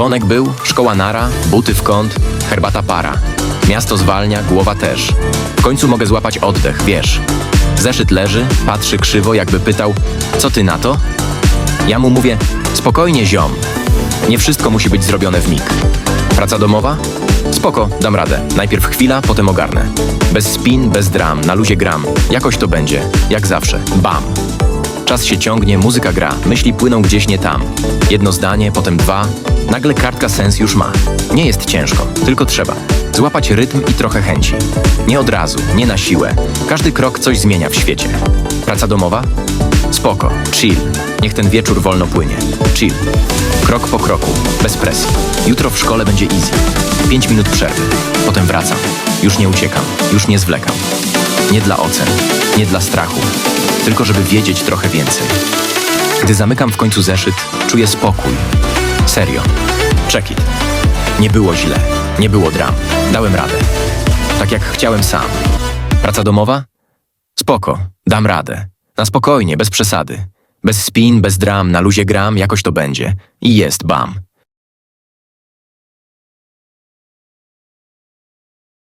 Dzwonek był, szkoła nara, buty w kąt, herbata para. Miasto zwalnia, głowa też. W końcu mogę złapać oddech, wiesz. Zeszyt leży, patrzy krzywo, jakby pytał, co ty na to? Ja mu mówię, spokojnie ziom. Nie wszystko musi być zrobione w mig. Praca domowa? Spoko, dam radę. Najpierw chwila, potem ogarnę. Bez spin, bez dram, na luzie gram. Jakoś to będzie, jak zawsze. Bam. Czas się ciągnie, muzyka gra, myśli płyną gdzieś nie tam. Jedno zdanie, potem dwa. Nagle kartka sens już ma. Nie jest ciężko, tylko trzeba. Złapać rytm i trochę chęci. Nie od razu, nie na siłę. Każdy krok coś zmienia w świecie. Praca domowa? Spoko, chill. Niech ten wieczór wolno płynie. Chill. Krok po kroku, bez presji. Jutro w szkole będzie easy. Pięć minut przerwy. Potem wracam. Już nie uciekam, już nie zwlekam. Nie dla ocen, nie dla strachu, tylko żeby wiedzieć trochę więcej. Gdy zamykam w końcu zeszyt, czuję spokój. Serio. Check it. Nie było źle, nie było dram. Dałem radę. Tak jak chciałem sam. Praca domowa? Spoko, dam radę. Na spokojnie, bez przesady. Bez spin, bez dram, na luzie gram, jakoś to będzie. I jest, bam.